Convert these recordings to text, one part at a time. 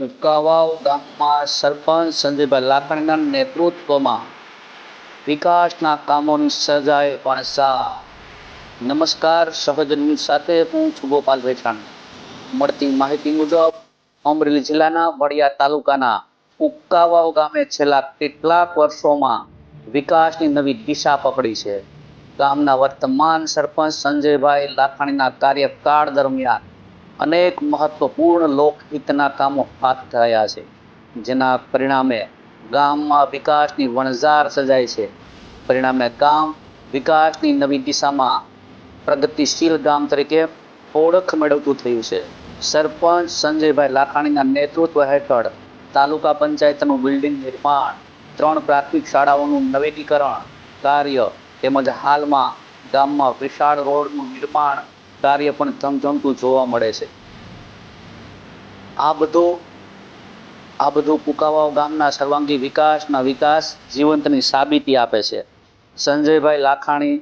કુંકાવાવ ગામમાં સરપંચ સંજયભાઈ લાખણીના નેતૃત્વમાં વિકાસના કામોની સજાય પણ સા નમસ્કાર સહજની સાથે હું છું ગોપાલ વેચાણ મળતી માહિતી મુજબ, અમરેલી જિલ્લાના વડિયા તાલુકાના ઉક્કાવાવ ગામે છેલ્લા કેટલાક વર્ષોમાં વિકાસની નવી દિશા પકડી છે. ગામના વર્તમાન સરપંચ સંજયભાઈ લાખાણીના કાર્યકાળ દરમિયાન અનેક મહત્વપૂર્ણ લોકહિતના કામો હાથ ધરાયા છે, જેના પરિણામે ગામમાં વિકાસની વણઝાર સર્જાય છે. પરિણામે ગામ વિકાસની નવી દિશામાં પ્રગતિશીલ ગામ તરીકે ઓળખ મેળવતું થયું છે. સરપંચ સંજયભાઈ લાખાણીના નેતૃત્વ હેઠળ તાલુકા પંચાયતનું બિલ્ડિંગ નિર્માણ, ત્રણ પ્રાથમિક શાળાઓનું નવીનીકરણ કાર્ય તેમજ હાલમાં ગામમાં વિશાળ રોડનું નિર્માણ કાર્ય પણ ધમધમતું જોવા મળે છે. આ બધું આ બધું કુકાવાવ ગામના સર્વાંગી વિકાસના વિકાસ જીવંતની સાબિતી આપે છે. સંજયભાઈ લાખાણી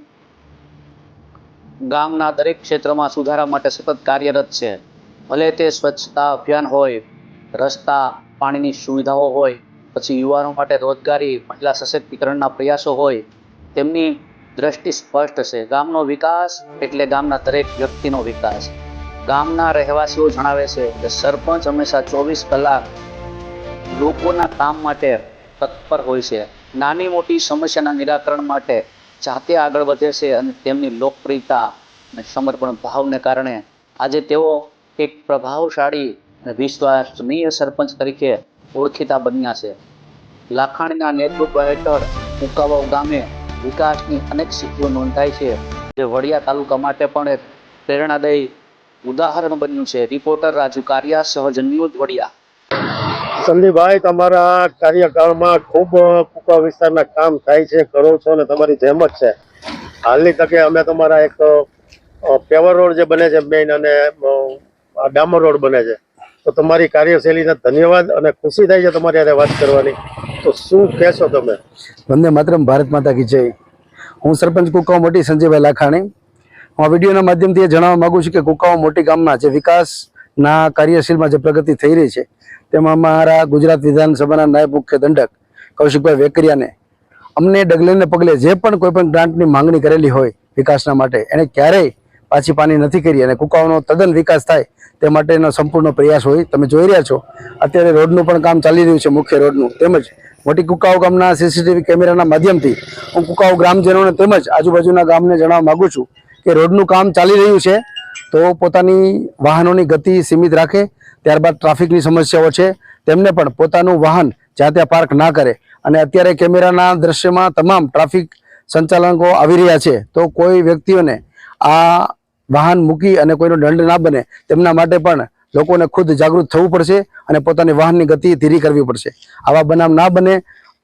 ગામના દરેક ક્ષેત્રમાં સુધારા માટે સતત કાર્યરત છે. ભલે તે સ્વચ્છતા અભિયાન હોય, રસ્તા, પાણીની સુવિધાઓ હોય, પછી યુવાનો માટે રોજગારી, મહિલા સશક્તિકરણના પ્રયાસો હોય, તેમની દ્રષ્ટિ સ્પષ્ટ છે. ગામનો વિકાસ એટલે ગામના દરેક વ્યક્તિનો વિકાસ. ગામના રહેવાસીઓ જણાવે છે કે સરપંચ હંમેશા ચોવીસ કલાક લોકોના કામ માટે તત્પર હોય છે. નાની મોટી સમસ્યાના નિરાકરણ માટે જાતે આગળ વધે છે અને તેમની લોકપ્રિયતા અને સમર્પણ ભાવને કારણે આજે તેઓ એક પ્રભાવશાળી અને વિશ્વાસનીય સરપંચ તરીકે ઓળખીતા બન્યા છે. લાખાણીના નેતૃત્વ હેઠળ કુંકાવાવ ગામે વિકાસની અનેક સિદ્ધિઓ નોંધાઈ છે. જે વડિયા તાલુકા માટે પણ એક પ્રેરણાદાયી ઉદાહરણ બન્યું છે. રિપોર્ટર રાજુ કારિયા, સહજ ન્યૂઝ વડિયા. સંદીપભાઈ, તમારા કાર્યકાળમાં ખૂબ કુકા વિસ્તારના કામ થાય છે, કરો છો અને તમારી જેમ જ છે. હાલની તકે અમે તમારા એક પેવર રોડ જે બને છે મેઇન અને ડામર રોડ બને છે. તો તમારી કાર્યશૈલીના ધન્યવાદ અને ખુશી થાય છે તમારી સાથે વાત કરવાની. તો શું કહેશો તમે? વંદે માતરમ, ભારત માતા કી જય. હું સરપંચ કુકાઓ મોટી સંજયભાઈ લાખાણી. હું આ વિડીયોના માધ્યમથી એ જણાવવા માગું છું કે કુકાઓ મોટી ગામમાં જે વિકાસના કાર્યશીલમાં જે પ્રગતિ થઈ રહી છે, તેમાં મારા ગુજરાત વિધાનસભાના નાયબ મુખ્ય દંડક કૌશિકભાઈ વેકરિયાને અમને ડગલેને પગલે જે પણ કોઈ પણ ગ્રાન્ટની માંગણી કરેલી હોય વિકાસના માટે, એને ક્યારેય પાછી પાની નથી કરી અને કુકાઓનો તદ્દન વિકાસ થાય તે માટેનો સંપૂર્ણ પ્રયાસ હોય તમે જોઈ રહ્યા છો. અત્યારે રોડનું પણ કામ ચાલી રહ્યું છે, મુખ્ય રોડનું. તેમજ મોટી કુકાઓ ગામના સીસીટીવી કેમેરાના માધ્યમથી હું કુકાઓ ગ્રામજનોને તેમજ આજુબાજુના ગામને જણાવવા માંગુ છું કે રોડનું કામ ચાલી રહ્યું છે, તો પોતાની વાહનોની ગતિ સીમિત રાખે, ત્યારબાદ ટ્રાફિકની સમસ્યાઓ છે, તેમને પણ પોતાનું વાહન જ્યાં ત્યાં પાર્ક ના કરે. અને અત્યારે કેમેરાના દ્રશ્યમાં તમામ ટ્રાફિક સંચાલકો આવી રહ્યા છે, તો કોઈ વ્યક્તિઓને આ વાહન મૂકી અને કોઈનો દંડ ના બને, તેમના માટે પણ લોકોને ખુદ જાગૃત થવું પડશે અને પોતાની વાહનની ગતિ ધીરી કરવી પડશે. આવા બનાવ ના બને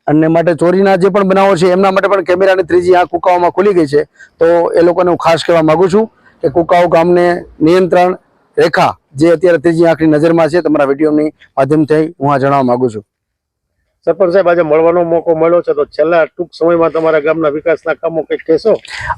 અને માટે ચોરીના જે પણ બનાવો છે, એમના માટે પણ કેમેરાની ત્રીજી આંખ કુકાઓમાં ખુલી ગઈ છે. તો એ લોકોને હું ખાસ કહેવા માગું છું કે કુકાઓ ગામને નિયંત્રણ રેખા જે અત્યારે ત્રીજી આંખની નજરમાં છે, તમારા વિડીયોની માધ્યમથી હું આ જણાવવા માંગુ છું. સરપંચ સાહેબ આજે મળવાનો મોકો મળ્યો છે. તો છેલ્લા ટૂંક સમયમાં તમારા ગામના વિકાસના કામો કંઈક કહેશો?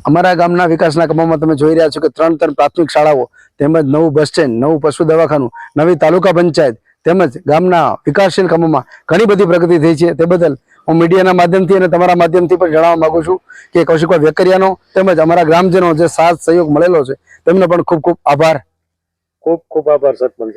અમારા ગામના વિકાસના કામોમાં તમે જોઈ રહ્યા છો કે ત્રણ ત્રણ પ્રાથમિક શાળાઓ તેમજ નવું બસ સ્ટેન્ડ નવું પશુ દવાખાનું નવી તાલુકા પંચાયત તેમજ ગામના વિકાસશીલ કામોમાં ઘણી બધી પ્રગતિ થઈ છે. તે બદલ હું મીડિયાના માધ્યમથી અને તમારા માધ્યમથી પણ જણાવવા માંગુ છું કે કૌશિકભાઈ વેકરિયાનો તેમજ અમારા ગ્રામજનો જે સાથ સહયોગ મળેલો છે તેમને પણ ખૂબ ખૂબ આભાર. ખૂબ ખૂબ આભાર સરપંચ